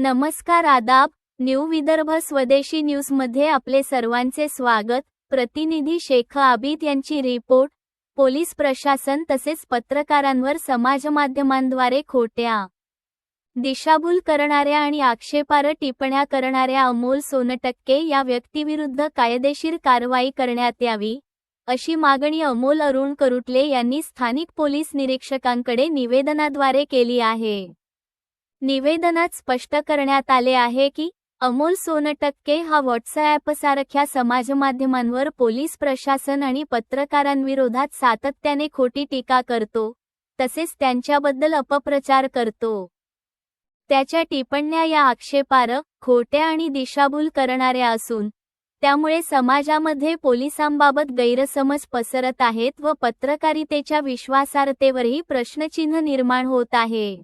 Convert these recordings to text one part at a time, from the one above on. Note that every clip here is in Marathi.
नमस्कार आदाब न्यू विदर्भ स्वदेशी न्यूजमध्ये आपले सर्वांचे स्वागत. प्रतिनिधी शेख आबिद यांची रिपोर्ट. पोलीस प्रशासन तसेच पत्रकारांवर समाजमाध्यमांद्वारे खोट्या दिशाभूल करणाऱ्या आणि आक्षेपार्ह टिप्पण्या करणाऱ्या अमोल सोनटक्के या व्यक्तीविरुद्ध कायदेशीर कारवाई करण्यात यावी अशी मागणी अमोल अरुण करुटले यांनी स्थानिक पोलीस निरीक्षकांकडे निवेदनाद्वारे केली आहे. निवेदनात स्पष्ट करण्यात आले आहे की अमोल सोनटक्के हा व्हॉट्सॲपसारख्या समाजमाध्यमांवर पोलीस प्रशासन आणि पत्रकारांविरोधात सातत्याने खोटी टीका करतो तसेच त्यांच्याबद्दल अपप्रचार करतो. त्याच्या टिप्पण्या या आक्षेपारक खोट्या आणि दिशाभूल करणाऱ्या असून त्यामुळे समाजामध्ये पोलिसांबाबत गैरसमज पसरत आहेत व पत्रकारितेच्या विश्वासार्हतेवरही प्रश्नचिन्ह निर्माण होत आहे.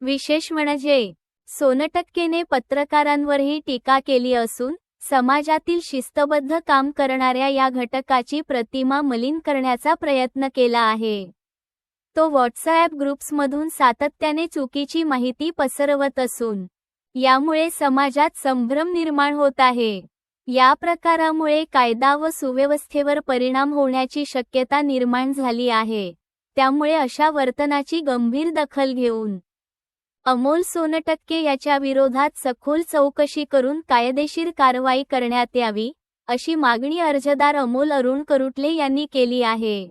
विशेष म्हणजे सोनटक्केने पत्रकारांवरही टीका केली असून समाजातील शिस्तबद्ध काम करणाऱ्या या घटकाची प्रतिमा मलिन करण्याचा प्रयत्न केला आहे. तो व्हॉट्सॲप ग्रुप्समधून सातत्याने चुकीची माहिती पसरवत असून यामुळे समाजात संभ्रम निर्माण होत आहे. या प्रकारामुळे कायदा व सुव्यवस्थेवर परिणाम होण्याची शक्यता निर्माण झाली आहे. त्यामुळे अशा वर्तनाची गंभीर दखल घेऊन अमोल सोनटक्के याच्या विरोधात सखोल चौकशी करून कायदेशीर कारवाई करण्यात यावी अशी मागणी अर्जदार अमोल अरुण करुटले यांनी केली आहे.